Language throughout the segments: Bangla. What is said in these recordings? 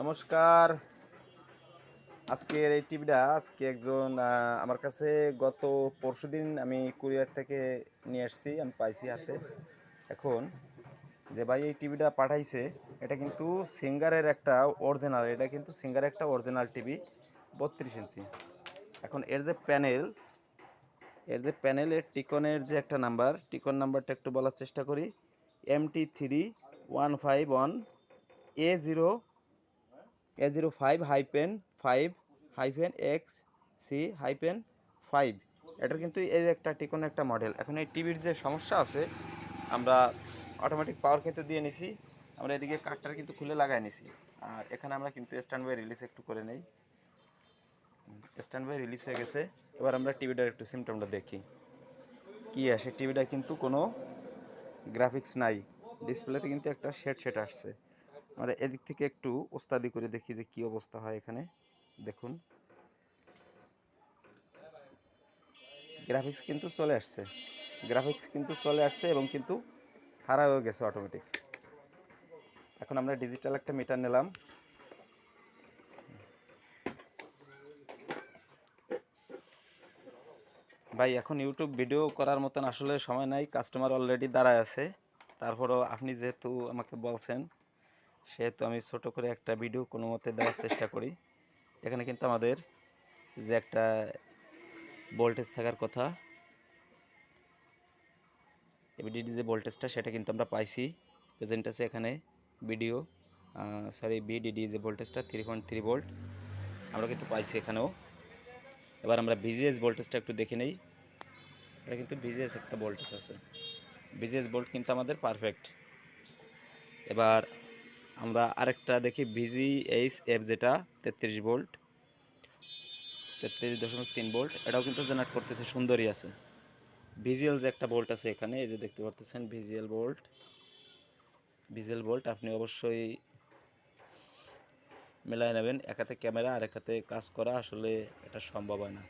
নমস্কার। আজকের এই টিভিটা আজকে একজন আমার কাছে গত পরশুদিন আমি কুরিয়ার থেকে নিয়ে আসছি আমি পাইছি হাতে। এখন যে ভাই এই টিভিটা পাঠাইছে, এটা কিন্তু সিঙ্গারের একটা অরিজিনাল এটা কিন্তু সিঙ্গারের একটা অরিজিনাল টিভি, বত্রিশ ইঞ্চি। এখন এর যে প্যানেল এর যে প্যানেলের টিকনের যে একটা নাম্বার টিকন নাম্বারটা একটু বলার চেষ্টা করি M T three one five one A zero A zero five hyphen five hyphen X C hyphen five এটার কিন্তু এই একটা টিকোন একটা মডেল এখন এই টিভির যে সমস্যা আছে, আমরা অটোমেটিক পাওয়ার কিন্তু দিয়ে নিছি। আমরা এদিকে কাঠটা কিন্তু খুলে লাগাই নিছি। আর এখানে আমরা কিন্তু স্ট্যান্ড বাই রিলিজ একটু করে নেই। স্ট্যান্ড বাই রিলিজ হয়ে গেছে। এবার আমরা টিভিটার একটু সিমটমটা দেখি। কি আসে? টিভিটা কিন্তু কোনো গ্রাফিক্স নাই। ডিসপ্লেতে কিন্তু একটা শেড শেড আসছে। আমরা এদিক থেকে একটু ওস্তাদি করে দেখি যে কি অবস্থা হয় এখানে। দেখুন। গ্রাফিক্স কিন্তু চলে আসছে। গ্রাফিক্স কিন্তু চলে আসছে এবং কিন্তু হারাও গেছে অটোমেটিক এখন আমরা ডিজিটাল একটা মিটার নিলাম। ভাই, এখন ইউটিউব ভিডিও করার মতন আসলে সময় নাই। কাস্টমার অলরেডি দাঁড়ায় আছে। তারপরও আপনি যেহেতু আমাকে বলছেন সেহেতু আমি ছোট করে একটা ভিডিও কোনো মতে দেওয়ার চেষ্টা করি। এখানে কিন্তু আমাদের যে একটা ভোল্টেজ থাকার কথা, এবিডিডি যে ভোল্টেজটা সেটা কিন্তু আমরা পাইছি। প্রেজেন্ট আছে এখানে ভিডিও সরি বিডিডি যে ভোল্টেজটা থ্রি পয়েন্ট থ্রি ভোল্ট আমরা কিন্তু পাইছি এখানেও। এবার আমরা ভিজিএস ভোল্টেজটা একটু দেখে নেই। এটা কিন্তু ভিজিএস একটা ভোল্টেজ আছে। ভিজিএস ভোল্ট কিন্তু আমাদের পারফেক্ট এবার আমরা আরেকটা দেখি ভিজিএইচ এফ যেটা, তেত্রিশ ভোল্ট। তেত্রিশ দশমিক তিন ভোল্ট। এটাও কিন্তু জেনারেট করতেছে, সুন্দরই আছে। ভিজিএল যে একটা ভোল্ট আছে এখানে, এই যে দেখতে পারতেছেন ভিজিএল ভোল্ট। ভিজিএল ভোল্ট, আপনি অবশ্যই মেলায় নেবেন। এক হাতে ক্যামেরা আর এক হাতে কাজ করা আসলে এটা সম্ভব হয় না।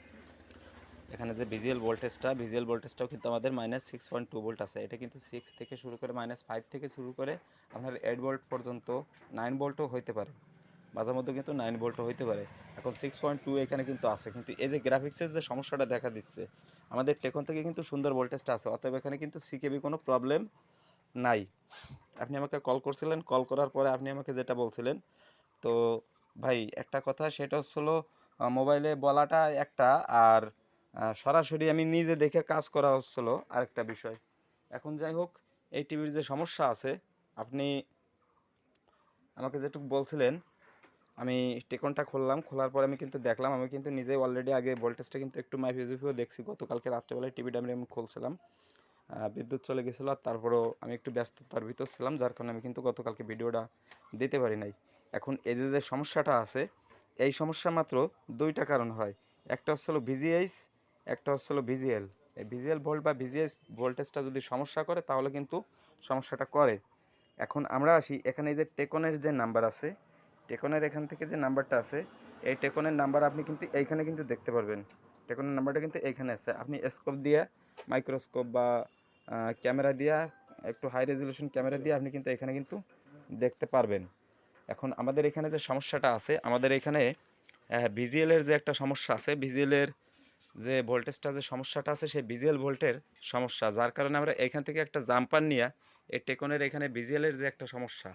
এখানে যে ভিজুয়াল ভোল্টেজটা ভিজুয়াল ভোল্টেজটাও কিন্তু আমাদের minus six point two volt আছে। এটা কিন্তু সিক্স থেকে শুরু করে মাইনাস ফাইভ থেকে শুরু করে আপনার এইট ভোল্ট পর্যন্ত নাইন ভোল্টও হইতে পারে। মাঝে মধ্যে কিন্তু নাইন ভোল্টও হইতে পারে। এখন সিক্স পয়েন্ট টু এখানে কিন্তু আছে। কিন্তু এই যে গ্রাফিক্সের যে সমস্যাটা দেখা দিচ্ছে, আমাদের টেকন থেকে কিন্তু সুন্দর ভোল্টেজটা আছে। অতএব এখানে কিন্তু সিকেবি কোনো প্রবলেম নাই। আপনি আমাকে কল করছিলেন কল করার পরে আপনি আমাকে যেটা বলছিলেন, তো ভাই একটা কথা, সেটা হচ্ছিল মোবাইলে বলাটা একটা আর সরাসরি আমি নিজে দেখে কাজ করা হচ্ছিল আরেকটা বিষয়। এখন যাই হোক, এই টিভির যে সমস্যা আছে, আপনি আমাকে যেটুকু বলছিলেন, আমি টেকনটা খুললাম, খোলার পরে আমি কিন্তু দেখলাম, আমি কিন্তু নিজেই অলরেডি আগে ভোল্টেজটা কিন্তু একটু মাইফিও জুফিও দেখছি, গতকালকে রাত্রেবেলায় টিভিটা আমি আমি খুলছিলাম। বিদ্যুৎ চলে গেছিল আর তারপরেও আমি একটু ব্যস্ততার ভিতর ছিলাম, যার কারণে আমি কিন্তু গতকালকে ভিডিওটা দিতে পারি নাই। এখন এই যে যে সমস্যাটা আছে, এই সমস্যা মাত্র দুইটা কারণ হয়। একটা হচ্ছিল ভিজিএইচ একটা হচ্ছিল ভিজিএল। এই ভিজিএল ভোল্ট বা ভিজিএস ভোল্টেজটা যদি সমস্যা করে, তাহলে কিন্তু সমস্যাটা করে। এখন আমরা আসি, এখানে যে টেকনের যে নাম্বার আছে, টেকনের এখান থেকে যে নাম্বারটা আছে, এই টেকনের নাম্বার আপনি কিন্তু এইখানে কিন্তু দেখতে পারবেন। টেকনের নাম্বারটা কিন্তু এইখানে আছে। আপনি স্কোপ দিয়ে মাইক্রোস্কোপ বা ক্যামেরা দিয়া, একটু হাই রেজলিউশন ক্যামেরা দিয়ে আপনি কিন্তু এখানে কিন্তু দেখতে পারবেন। এখন আমাদের এখানে যে সমস্যাটা আছে, আমাদের এখানে ভিজিএলের যে একটা সমস্যা আছে, ভিজিএলের যে ভোল্টেজটা যে সমস্যাটা আছে, সেই বিজিএল ভোল্টের সমস্যা। যার কারণে আমরা এখান থেকে একটা জাম্পার নিয়ে, এই টেকনের এখানে বিজিএলের যে একটা সমস্যা,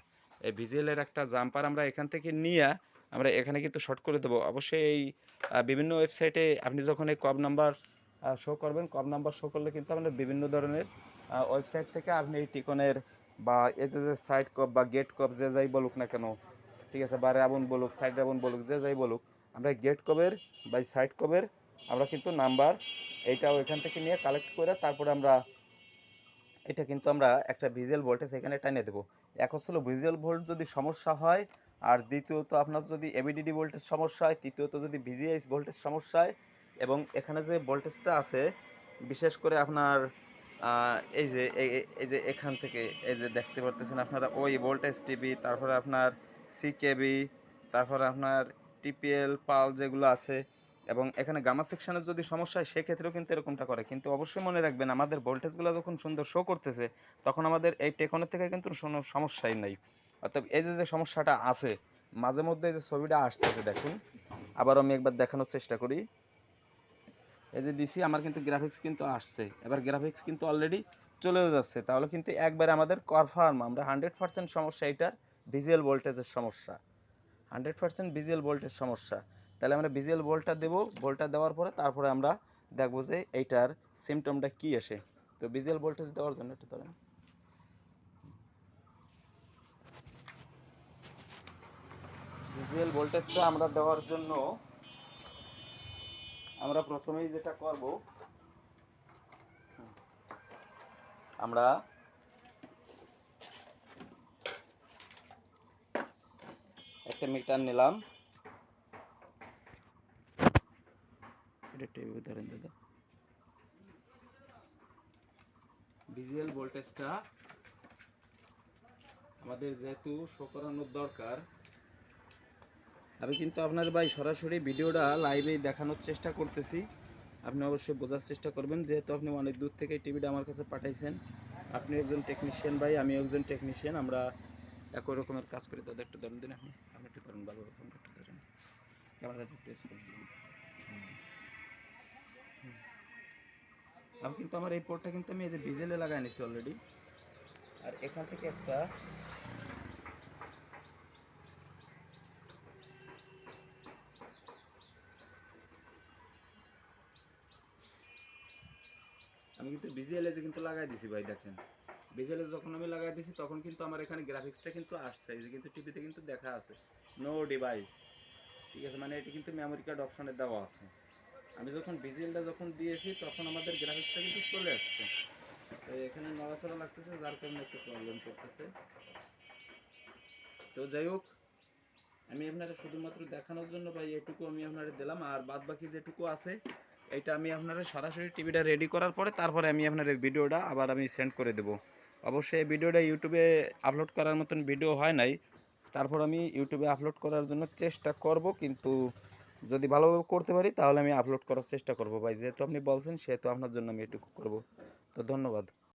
এই ভিজিএলের একটা জাম্পার আমরা এখান থেকে নিয়ে, আমরা এখানে কিন্তু শর্ট করে দেবো। অবশ্যই এই বিভিন্ন ওয়েবসাইটে আপনি যখন এই কব নাম্বার শো করবেন কব নাম্বার শো করলে কিন্তু আপনার বিভিন্ন ধরনের ওয়েবসাইট থেকে আপনি এই টিকনের বা এ যে যে সাইড কপ বা গেট কপ যে যাই বলুক না কেন, ঠিক আছে, বা রাবন বলুক সাইড রাবন বলুক, যে যাই বলুক, আমরা গেট কবের বা সাইড কবের আমরা কিন্তু নাম্বার এইটাও এখান থেকে নিয়ে কালেক্ট করে তারপরে আমরা এটা কিন্তু আমরা একটা ভিজুয়াল ভোল্টেজ এখানে টানিয়ে দেবো। এক হচ্ছিল ভিজুয়াল ভোল্ট যদি সমস্যা হয়, আর দ্বিতীয়ত আপনার যদি এবিডিডি ভোল্টেজ সমস্যা হয়, তৃতীয়ত যদি ভিজিএস ভোল্টেজ সমস্যা হয়, এবং এখানে যে ভোল্টেজটা আছে, বিশেষ করে আপনার এই যে এই যে এখান থেকে, এই যে দেখতে পারতেছেন আপনারা, ওই ভোল্টেজ টিভি তারপরে আপনার সিকেবি তারপরে আপনার টিপিএল পাল যেগুলো আছে এবং এখানে গামা সেকশনের যদি সমস্যা হয়, সেক্ষেত্রেও কিন্তু এরকমটা করে। কিন্তু অবশ্যই মনে রাখবেন, আমাদের ভোল্টেজগুলো যখন সুন্দর শো করতেছে, তখন আমাদের এই টেকনের থেকে কিন্তু কোনো সমস্যাই নাই। অর্থাৎ এই যে যে সমস্যাটা আছে, মাঝে মধ্যে এই যে ছবিটা আসতেছে, দেখুন। আবার আমি একবার দেখানোর চেষ্টা করি। এই যে দিছি, আমার কিন্তু গ্রাফিক্স কিন্তু আসছে। এবার গ্রাফিক্স কিন্তু অলরেডি চলেও যাচ্ছে। তাহলে কিন্তু একবারে আমাদের কনফার্ম আমরা হান্ড্রেড পার্সেন্ট সমস্যা এটার ভিজুয়াল ভোল্টেজের সমস্যা। হান্ড্রেড পার্সেন্ট ভিজুয়াল ভোল্টেজ সমস্যা। তাহলে আমরা ভিজুয়াল ভোল্টটা দেবো। ভোল্টটা দেওয়ার পরে তারপরে আমরা দেখব যে এইটার সিমটমটা কি আসে। তো ভিজুয়াল ভোল্টেজ দেওয়ার জন্য একটু ধরেন। ভোল্টেজটা আমরা দেওয়ার জন্য আমরা প্রথমেই যেটা করব, আমরা একটা মিটার নিলাম। এটা টেবিলে ধরেন, দাদা। ভিজুয়াল ভোল্টেজটা আমাদের যেহেতু শো করানোর দরকার, আমি কিন্তু আপনার ভাই সরাসরি ভিডিওটা লাইভে দেখানোর চেষ্টা করতেছি। আপনি অবশ্যই বোঝার চেষ্টা করবেন, যেহেতু আপনি অনেক দূর থেকে টিভিটা আমার কাছে পাঠাইছেন। আপনি একজন টেকনিশিয়ান ভাই, আমি একজন টেকনিশিয়ান আমরা একই রকমের কাজ করি। দাদা, একটু ধরেন, দিন আপনি আপনি একটু ধরেন ভালো রকম একটু ধরেন। ক্যামেরাটা একটু টেস্ট করে দিন। আমি কিন্তু আমার এই পোর্টটা কিন্তু আমি এই যে বিজেলে লাগাই নিছি অলরেডি আর এখান থেকে একটা আমি কিন্তু বিজিএলএ কিন্তু লাগাই দিছি ভাই, দেখেন। বিজিএলএ যখন আমি লাগাই দিছি, তখন কিন্তু আমার এখানে গ্রাফিক্সটা কিন্তু আসছে। এই যে কিন্তু টিভিতে কিন্তু দেখা আছে। নো ডিভাইস ঠিক আছে? মানে এটি কিন্তু মেমোরি কার্ড অপশনে দেওয়া আছে। আমি যখন বিজিএলটা যখন দিয়েছি, তখন আমাদের গ্রাফিক্সটা কিন্তু চলে আসছে। তো এখানে নড়াচড়া লাগতেছে, যার কারণে একটু প্রবলেম করতেছে। তো যাই হোক, আমি আপনারা শুধুমাত্র দেখানোর জন্য ভাই এটুকু আমি আপনারা দিলাম। আর বাদ বাকি যেটুকু আছে, এটা আমি আপনারা সরাসরি টিভিটা রেডি করার পরে তারপরে আমি আপনার ভিডিওটা আবার আমি সেন্ড করে দেবো। অবশ্যই ভিডিওটা ইউটিউবে আপলোড করার মতন ভিডিও হয় নাই। তারপর আমি ইউটিউবে আপলোড করার জন্য চেষ্টা করব, কিন্তু যদি ভালোভাবে করতে পারি, তাহলে আমি আপলোড করার চেষ্টা করব ভাই। যেহেতু আপনি বলছেন, সেহেতু আপনার জন্য আমি এটুকু করব। তো ধন্যবাদ।